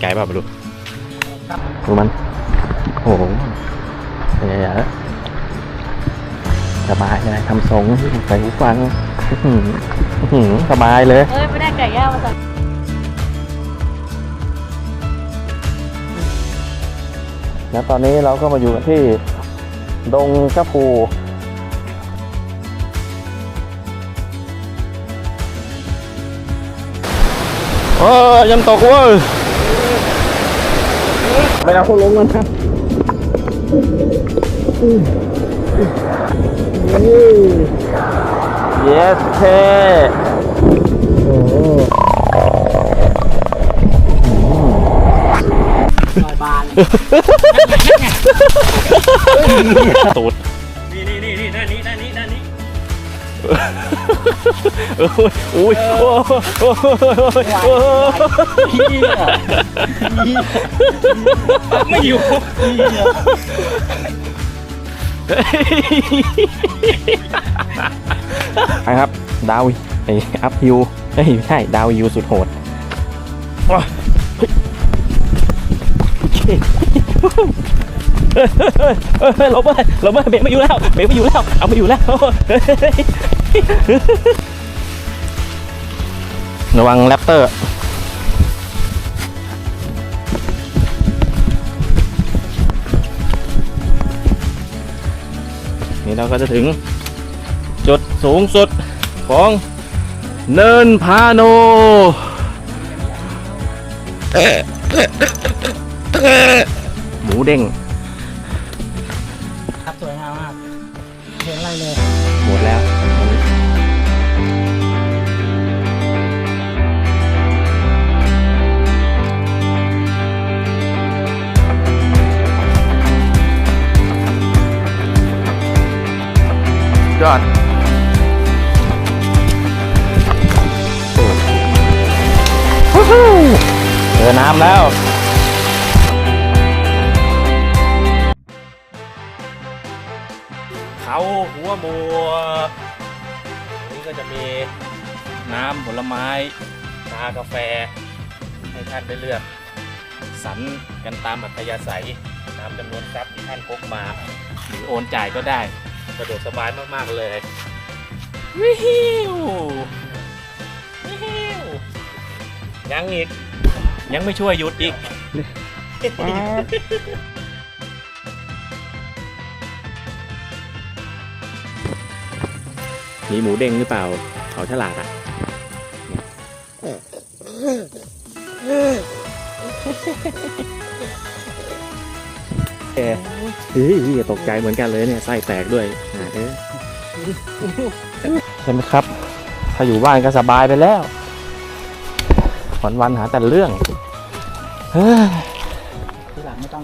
ไกลเปล่าไม่รู้ดูมัน โอ้โหใหญ่ๆแล้วสบายเลยทำทรงใส่หูฟังอื้อหืออื้อหือสบายเลยเอ้ยไม่ได้ไก่ย่างมาสั่งแล้วตอนนี้เราก็มาอยู่กันที่ ดงกระพูโอ้ยยังตกเว้ย ไม่เอาลงมันนะ yes เท่ลอยบานตูดนี่นี่นี่นี่ด้านนี้ด้านนี้ด้านนี้ โอ้ยโอ้ยโอ้ยโอ้ยโอ้ยเฮียไม่อยู่ไปครับ ดาวไออัพฮิวเฮ้ยไม่ใช่ ดาวฮิวสุดโหดว้าเฮ้ยโอเคเฮ้ยเฮ้ยเฮ้ยเฮ้ยหลบไปหลบไปเบรกไม่อยู่แล้วเบรกไม่อยู่แล้ว เอาไม่อยู่แล้วเฮ้ย ระวังแรปเตอร์นี่เราก็จะถึง จุดสูงสุดของเนินพาโน หมูเด้งครับสวยงามมากเห็นอะไรเลยหมดแล้ว ยอดวู้ฮู้เจอน้ำแล้วเขาหัวบัวนี่ก็จะมีน้ำผลไม้ชากาแฟ ให้ท่านได้เลือกสรรกันตามอัธยาศัยตามจำนวนทรัพย์ที่ท่านพกมา หรือโอนจ่ายก็ได้ สะดวกสบายมากๆเลยวิววิวยังอีก ยังไม่ช่วยหยุดอีก มีหมูเด้งหรือเปล่า เขาฉลาดอะ เอ้ยเฮ้ยตกใจเหมือนกันเลยเนี่ยไส้แตกด้วยเห้ยใช่ไหมครับ ถ้าอยู่บ้านก็สบายไปแล้ววันวันหาแต่เรื่องเฮ้ยทีหลังไม่ต้อง